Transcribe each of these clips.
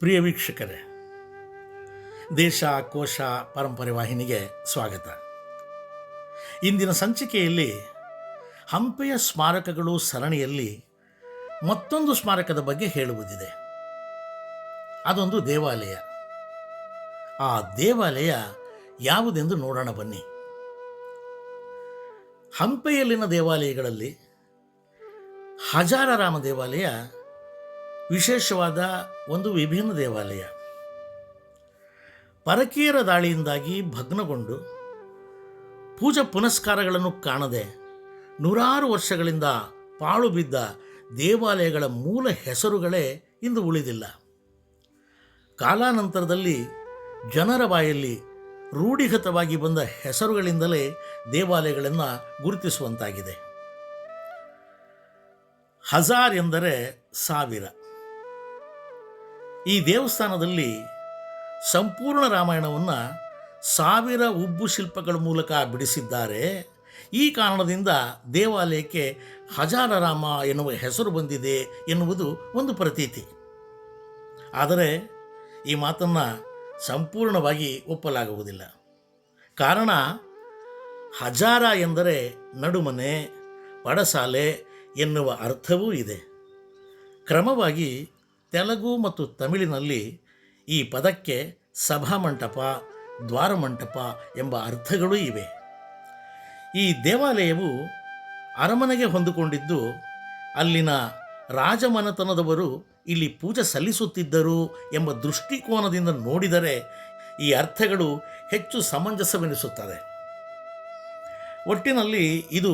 ಪ್ರಿಯ ವೀಕ್ಷಕರೇ, ದೇಶ, ಕೋಶ, ಪರಂಪರೆ ವಾಹಿನಿಗೆ ಸ್ವಾಗತ. ಇಂದಿನ ಸಂಚಿಕೆಯಲ್ಲಿ ಹಂಪೆಯ ಸ್ಮಾರಕಗಳು ಸರಣಿಯಲ್ಲಿ ಮತ್ತೊಂದು ಸ್ಮಾರಕದ ಬಗ್ಗೆ ಹೇಳುವುದಿದೆ. ಅದೊಂದು ದೇವಾಲಯ. ಆ ದೇವಾಲಯ ಯಾವುದೆಂದು ನೋಡೋಣ ಬನ್ನಿ. ಹಂಪೆಯಲ್ಲಿನ ದೇವಾಲಯಗಳಲ್ಲಿ ಹಜಾರರಾಮ ದೇವಾಲಯ ವಿಶೇಷವಾದ ಒಂದು ವಿಭಿನ್ನ ದೇವಾಲಯ. ಪರಕೀಯರ ದಾಳಿಯಿಂದಾಗಿ ಭಗ್ನಗೊಂಡು ಪೂಜಾ ಪುನಸ್ಕಾರಗಳನ್ನು ಕಾಣದೆ ನೂರಾರು ವರ್ಷಗಳಿಂದ ಪಾಳು ಬಿದ್ದ ದೇವಾಲಯಗಳ ಮೂಲ ಹೆಸರುಗಳೇ ಇಂದು ಉಳಿದಿಲ್ಲ. ಕಾಲಾನಂತರದಲ್ಲಿ ಜನರ ಬಾಯಲ್ಲಿ ರೂಢಿಗತವಾಗಿ ಬಂದ ಹೆಸರುಗಳಿಂದಲೇ ದೇವಾಲಯಗಳನ್ನು ಗುರುತಿಸುವಂತಾಗಿದೆ. ಹಜಾರ್ ಎಂದರೆ ಸಾವಿರ. ಈ ದೇವಸ್ಥಾನದಲ್ಲಿ ಸಂಪೂರ್ಣ ರಾಮಾಯಣವನ್ನು ಸಾವಿರ ಉಬ್ಬು ಶಿಲ್ಪಗಳ ಮೂಲಕ ಬಿಡಿಸಿದ್ದಾರೆ. ಈ ಕಾರಣದಿಂದ ದೇವಾಲಯಕ್ಕೆ ಹಜಾರ ರಾಮ ಎನ್ನುವ ಹೆಸರು ಬಂದಿದೆ ಎನ್ನುವುದು ಒಂದು ಪ್ರತೀತಿ. ಆದರೆ ಈ ಮಾತನ್ನು ಸಂಪೂರ್ಣವಾಗಿ ಒಪ್ಪಲಾಗುವುದಿಲ್ಲ. ಕಾರಣ ಹಜಾರ ಎಂದರೆ ನಡುಮನೆ ಪಡಸಾಲೆ ಎನ್ನುವ ಅರ್ಥವೂ ಇದೆ. ಕ್ರಮವಾಗಿ ತೆಲುಗು ಮತ್ತು ತಮಿಳಿನಲ್ಲಿ ಈ ಪದಕ್ಕೆ ಸಭಾಮಂಟಪ ದ್ವಾರಮಂಟಪ ಎಂಬ ಅರ್ಥಗಳು ಇವೆ. ಈ ದೇವಾಲಯವು ಅರಮನೆಗೆ ಹೊಂದಿಕೊಂಡಿದ್ದು, ಅಲ್ಲಿನ ರಾಜಮನೆತನದವರು ಇಲ್ಲಿ ಪೂಜೆ ಸಲ್ಲಿಸುತ್ತಿದ್ದರು ಎಂಬ ದೃಷ್ಟಿಕೋನದಿಂದ ನೋಡಿದರೆ ಈ ಅರ್ಥಗಳು ಹೆಚ್ಚು ಸಮಂಜಸವೆನಿಸುತ್ತದೆ. ಒಟ್ಟಿನಲ್ಲಿ ಇದು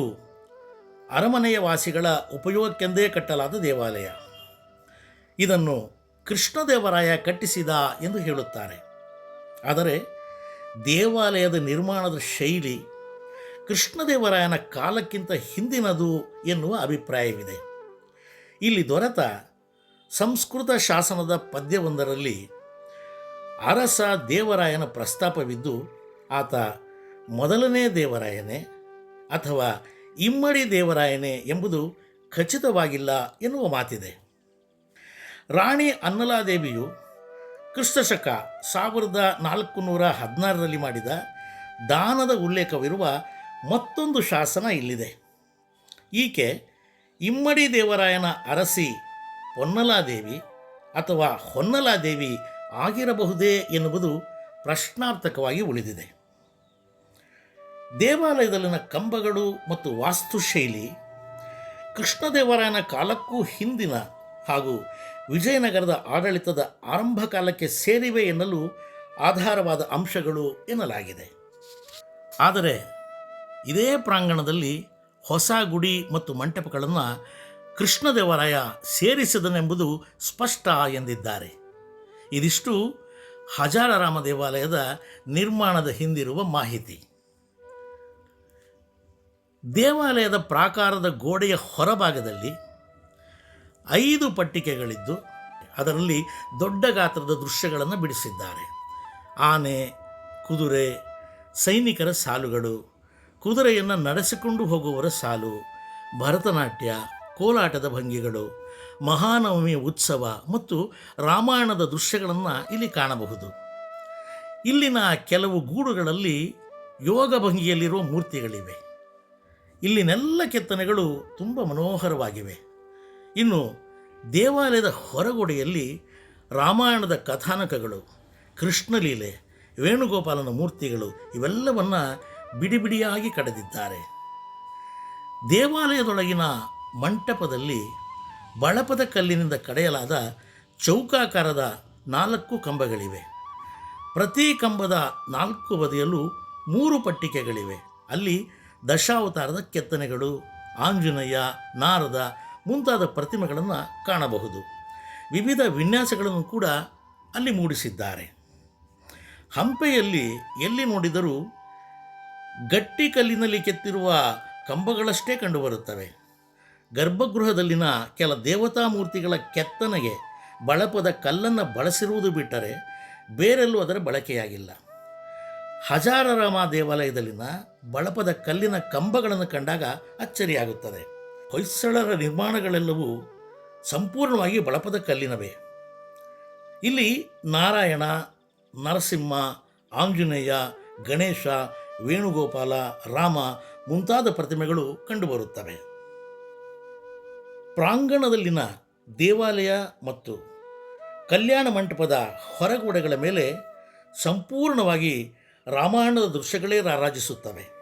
ಅರಮನೆಯ ವಾಸಿಗಳ ಉಪಯೋಗಕ್ಕೆಂದೇ ಕಟ್ಟಲಾದ ದೇವಾಲಯ. ಇದನ್ನು ಕೃಷ್ಣದೇವರಾಯ ಕಟ್ಟಿಸಿದ ಎಂದು ಹೇಳುತ್ತಾರೆ. ಆದರೆ ದೇವಾಲಯದ ನಿರ್ಮಾಣದ ಶೈಲಿ ಕೃಷ್ಣದೇವರಾಯನ ಕಾಲಕ್ಕಿಂತ ಹಿಂದಿನದು ಎನ್ನುವ ಅಭಿಪ್ರಾಯವಿದೆ. ಇಲ್ಲಿ ದೊರೆತ ಸಂಸ್ಕೃತ ಶಾಸನದ ಪದ್ಯವೊಂದರಲ್ಲಿ ಅರಸ ದೇವರಾಯನ ಪ್ರಸ್ತಾಪವಿದ್ದು, ಆತ ಮೊದಲನೇ ದೇವರಾಯನೇ ಅಥವಾ ಇಮ್ಮಡಿ ದೇವರಾಯನೇ ಎಂಬುದು ಖಚಿತವಾಗಿಲ್ಲ ಎನ್ನುವ ಮಾತಿದೆ. ರಾಣಿ ಅನ್ನಲಾದೇವಿಯು ಕ್ರಿಸ್ತಶಕ ಸಾವಿರದ ನಾಲ್ಕು ನೂರ ಹದಿನಾರರಲ್ಲಿ ಮಾಡಿದ ದಾನದ ಉಲ್ಲೇಖವಿರುವ ಮತ್ತೊಂದು ಶಾಸನ ಇಲ್ಲಿದೆ. ಈಕೆ ಇಮ್ಮಡಿ ದೇವರಾಯನ ಅರಸಿ ಪೊನ್ನಲಾದೇವಿ ಅಥವಾ ಹೊನ್ನಲಾದೇವಿ ಆಗಿರಬಹುದೇ ಎನ್ನುವುದು ಪ್ರಶ್ನಾರ್ಥಕವಾಗಿ ಉಳಿದಿದೆ. ದೇವಾಲಯದಲ್ಲಿನ ಕಂಬಗಳು ಮತ್ತು ವಾಸ್ತುಶೈಲಿ ಕೃಷ್ಣದೇವರಾಯನ ಕಾಲಕ್ಕೂ ಹಿಂದಿನ ಹಾಗೂ ವಿಜಯನಗರದ ಆಡಳಿತದ ಆರಂಭ ಕಾಲಕ್ಕೆ ಸೇರಿವೆ ಎನ್ನಲು ಆಧಾರವಾದ ಅಂಶಗಳು ಎನ್ನಲಾಗಿದೆ. ಆದರೆ ಇದೇ ಪ್ರಾಂಗಣದಲ್ಲಿ ಹೊಸ ಗುಡಿ ಮತ್ತು ಮಂಟಪಗಳನ್ನು ಕೃಷ್ಣದೇವರಾಯ ಸೇರಿಸಿದನೆಂಬುದು ಸ್ಪಷ್ಟ ಎಂದಿದ್ದಾರೆ. ಇದಿಷ್ಟು ಹಜಾರರಾಮ ದೇವಾಲಯದ ನಿರ್ಮಾಣದ ಹಿಂದಿರುವ ಮಾಹಿತಿ. ದೇವಾಲಯದ ಪ್ರಾಕಾರದ ಗೋಡೆಯ ಹೊರಭಾಗದಲ್ಲಿ ಐದು ಪಟ್ಟಿಕೆಗಳಿದ್ದು ಅದರಲ್ಲಿ ದೊಡ್ಡ ಗಾತ್ರದ ದೃಶ್ಯಗಳನ್ನು ಬಿಡಿಸಿದ್ದಾರೆ. ಆನೆ, ಕುದುರೆ, ಸೈನಿಕರ ಸಾಲುಗಳು, ಕುದುರೆಯನ್ನು ನಡೆಸಿಕೊಂಡು ಹೋಗುವವರ ಸಾಲು, ಭರತನಾಟ್ಯ, ಕೋಲಾಟದ ಭಂಗಿಗಳು, ಮಹಾನವಮಿ ಉತ್ಸವ ಮತ್ತು ರಾಮಾಯಣದ ದೃಶ್ಯಗಳನ್ನು ಇಲ್ಲಿ ಕಾಣಬಹುದು. ಇಲ್ಲಿನ ಕೆಲವು ಗೂಡುಗಳಲ್ಲಿ ಯೋಗ ಭಂಗಿಯಲ್ಲಿರುವ ಮೂರ್ತಿಗಳಿವೆ. ಇಲ್ಲಿನೆಲ್ಲ ಕೆತ್ತನೆಗಳು ತುಂಬ ಮನೋಹರವಾಗಿವೆ. ಇನ್ನು ದೇವಾಲಯದ ಹೊರಗೋಡೆಯಲ್ಲಿ ರಾಮಾಯಣದ ಕಥಾನಕಗಳು, ಕೃಷ್ಣಲೀಲೆ, ವೇಣುಗೋಪಾಲನ ಮೂರ್ತಿಗಳು ಇವೆಲ್ಲವನ್ನು ಬಿಡಿ ಬಿಡಿಯಾಗಿ ಕಡೆದಿದ್ದಾರೆ. ದೇವಾಲಯದೊಳಗಿನ ಮಂಟಪದಲ್ಲಿ ಬಳಪದ ಕಲ್ಲಿನಿಂದ ಕಡೆಯಲಾದ ಚೌಕಾಕಾರದ ನಾಲ್ಕು ಕಂಬಗಳಿವೆ. ಪ್ರತಿ ಕಂಬದ ನಾಲ್ಕು ಬದಿಯಲ್ಲೂ ಮೂರು ಪಟ್ಟಿಕೆಗಳಿವೆ. ಅಲ್ಲಿ ದಶಾವತಾರದ ಕೆತ್ತನೆಗಳು, ಆಂಜನೇಯ, ನಾರದ ಮುಂತಾದ ಪ್ರತಿಮೆಗಳನ್ನು ಕಾಣಬಹುದು. ವಿವಿಧ ವಿನ್ಯಾಸಗಳನ್ನು ಕೂಡ ಅಲ್ಲಿ ಮೂಡಿಸಿದ್ದಾರೆ. ಹಂಪೆಯಲ್ಲಿ ಎಲ್ಲಿ ನೋಡಿದರೂ ಗಟ್ಟಿ ಕಲ್ಲಿನಲ್ಲಿ ಕೆತ್ತಿರುವ ಕಂಬಗಳಷ್ಟೇ ಕಂಡುಬರುತ್ತವೆ. ಗರ್ಭಗೃಹದಲ್ಲಿನ ಕೆಲ ದೇವತಾ ಮೂರ್ತಿಗಳ ಕೆತ್ತನೆಗೆ ಬಳಪದ ಕಲ್ಲನ್ನು ಬಳಸಿರುವುದು ಬಿಟ್ಟರೆ ಬೇರೆಲ್ಲೂ ಅದರ ಬಳಕೆಯಾಗಿಲ್ಲ. ಹಜಾರರಾಮ ದೇವಾಲಯದಲ್ಲಿನ ಬಳಪದ ಕಲ್ಲಿನ ಕಂಬಗಳನ್ನು ಕಂಡಾಗ ಅಚ್ಚರಿಯಾಗುತ್ತದೆ. ಹೊಯ್ಸಳರ ನಿರ್ಮಾಣಗಳೆಲ್ಲವೂ ಸಂಪೂರ್ಣವಾಗಿ ಬಳಪದ ಕಲ್ಲಿನವೇ. ಇಲ್ಲಿ ನಾರಾಯಣ, ನರಸಿಂಹ, ಆಂಜನೇಯ, ಗಣೇಶ, ವೇಣುಗೋಪಾಲ, ರಾಮ ಮುಂತಾದ ಪ್ರತಿಮೆಗಳು ಕಂಡುಬರುತ್ತವೆ. ಪ್ರಾಂಗಣದಲ್ಲಿನ ದೇವಾಲಯ ಮತ್ತು ಕಲ್ಯಾಣ ಮಂಟಪದ ಹೊರಗೋಡೆಗಳ ಮೇಲೆ ಸಂಪೂರ್ಣವಾಗಿ ರಾಮಾಯಣದ ದೃಶ್ಯಗಳೇ ರಾರಾಜಿಸುತ್ತವೆ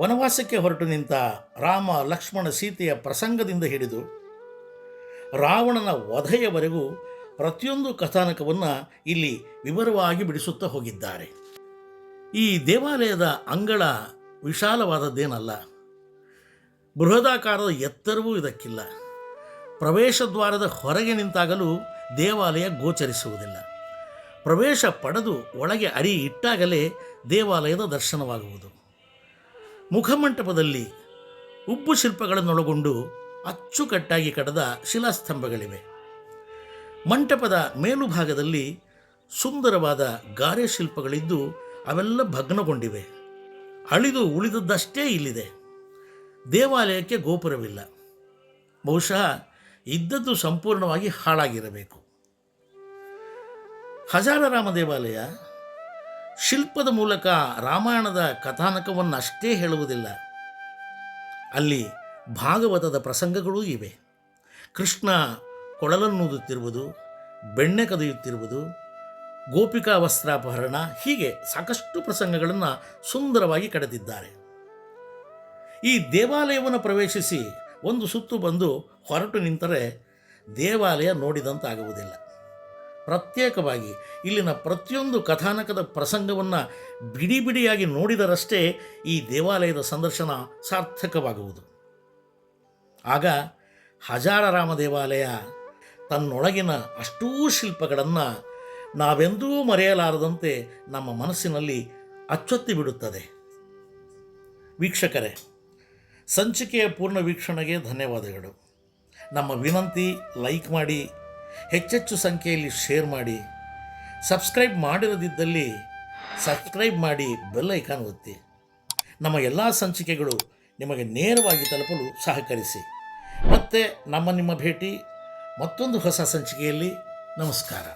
ವನವಾಸಕ್ಕೆ ಹೊರಟು ನಿಂತ ರಾಮ ಲಕ್ಷ್ಮಣ ಸೀತೆಯ ಪ್ರಸಂಗದಿಂದ ಹಿಡಿದು ರಾವಣನ ವಧೆಯವರೆಗೂ ಪ್ರತಿಯೊಂದು ಕಥಾನಕವನ್ನು ಇಲ್ಲಿ ವಿವರವಾಗಿ ಬಿಡಿಸುತ್ತಾ ಹೋಗಿದ್ದಾರೆ. ಈ ದೇವಾಲಯದ ಅಂಗಳ ವಿಶಾಲವಾದದ್ದೇನಲ್ಲ. ಬೃಹದಾಕಾರದ ಎತ್ತರವೂ ಇದಕ್ಕಿಲ್ಲ. ಪ್ರವೇಶ ದ್ವಾರದ ಹೊರಗೆ ನಿಂತಾಗಲೂ ದೇವಾಲಯ ಗೋಚರಿಸುವುದಿಲ್ಲ. ಪ್ರವೇಶ ಪಡೆದು ಒಳಗೆ ಅರಿ ಇಟ್ಟಾಗಲೇ ದೇವಾಲಯದ ದರ್ಶನವಾಗುವುದು. ಮುಖಮಂಟಪದಲ್ಲಿ ಉಬ್ಬು ಶಿಲ್ಪಗಳನ್ನೊಳಗೊಂಡು ಅಚ್ಚುಕಟ್ಟಾಗಿ ಕಡದ ಶಿಲಾಸ್ತಂಭಗಳಿವೆ. ಮಂಟಪದ ಮೇಲುಭಾಗದಲ್ಲಿ ಸುಂದರವಾದ ಗಾರೆ ಶಿಲ್ಪಗಳಿದ್ದು ಅವೆಲ್ಲ ಭಗ್ನಗೊಂಡಿವೆ. ಅಳಿದು ಉಳಿದದ್ದಷ್ಟೇ ಇಲ್ಲಿದೆ. ದೇವಾಲಯಕ್ಕೆ ಗೋಪುರವಿಲ್ಲ. ಬಹುಶಃ ಇದ್ದದ್ದು ಸಂಪೂರ್ಣವಾಗಿ ಹಾಳಾಗಿರಬೇಕು. ಹಜಾರರಾಮ ದೇವಾಲಯ ಶಿಲ್ಪದ ಮೂಲಕ ರಾಮಾಯಣದ ಕಥಾನಕವನ್ನು ಅಷ್ಟೇ ಹೇಳುವುದಿಲ್ಲ. ಅಲ್ಲಿ ಭಾಗವತದ ಪ್ರಸಂಗಗಳೂ ಇವೆ. ಕೃಷ್ಣ ಕೊಳಲನ್ನೂದುತ್ತಿರುವುದು, ಬೆಣ್ಣೆ ಕದಿಯುತ್ತಿರುವುದು, ಗೋಪಿಕಾ ವಸ್ತ್ರಾಪಹರಣ ಹೀಗೆ ಸಾಕಷ್ಟು ಪ್ರಸಂಗಗಳನ್ನು ಸುಂದರವಾಗಿ ಕಡೆದಿದ್ದಾರೆ. ಈ ದೇವಾಲಯವನ್ನು ಪ್ರವೇಶಿಸಿ ಒಂದು ಸುತ್ತು ಬಂದು ಹೊರಟು ನಿಂತರೆ ದೇವಾಲಯ ನೋಡಿದಂತಾಗುವುದಿಲ್ಲ. ಪ್ರತ್ಯೇಕವಾಗಿ ಇಲ್ಲಿನ ಪ್ರತಿಯೊಂದು ಕಥಾನಕದ ಪ್ರಸಂಗವನ್ನು ಬಿಡಿ ಬಿಡಿಯಾಗಿ ನೋಡಿದರಷ್ಟೇ ಈ ದೇವಾಲಯದ ಸಂದರ್ಶನ ಸಾರ್ಥಕವಾಗುವುದು. ಆಗ ಹಜಾರರಾಮ ದೇವಾಲಯ ತನ್ನೊಳಗಿನ ಅಷ್ಟೂ ಶಿಲ್ಪಗಳನ್ನು ನಾವೆಂದೂ ಮರೆಯಲಾರದಂತೆ ನಮ್ಮ ಮನಸ್ಸಿನಲ್ಲಿ ಅಚ್ಚೊತ್ತಿ ಬಿಡುತ್ತದೆ. ವೀಕ್ಷಕರೇ, ಸಂಚಿಕೆಯ ಪೂರ್ಣ ವೀಕ್ಷಣೆಗೆ ಧನ್ಯವಾದಗಳು. ನಮ್ಮ ವಿನಂತಿ, ಲೈಕ್ ಮಾಡಿ ಹೆಚ್ಚೆಚ್ಚು ಸಂಖ್ಯೆಯಲ್ಲಿ ಶೇರ್ ಮಾಡಿ, ಸಬ್ಸ್ಕ್ರೈಬ್ ಮಾಡಿರದಿದ್ದಲ್ಲಿ ಸಬ್ಸ್ಕ್ರೈಬ್ ಮಾಡಿ ಬೆಲ್ ಐಕಾನ್ ಒತ್ತಿ. ನಮ್ಮ ಎಲ್ಲ ಸಂಚಿಕೆಗಳು ನಿಮಗೆ ನೇರವಾಗಿ ತಲುಪಲು ಸಹಕರಿಸಿ. ಮತ್ತೆ ನಮ್ಮ ನಿಮ್ಮ ಭೇಟಿ ಮತ್ತೊಂದು ಹೊಸ ಸಂಚಿಕೆಯಲ್ಲಿ. ನಮಸ್ಕಾರ.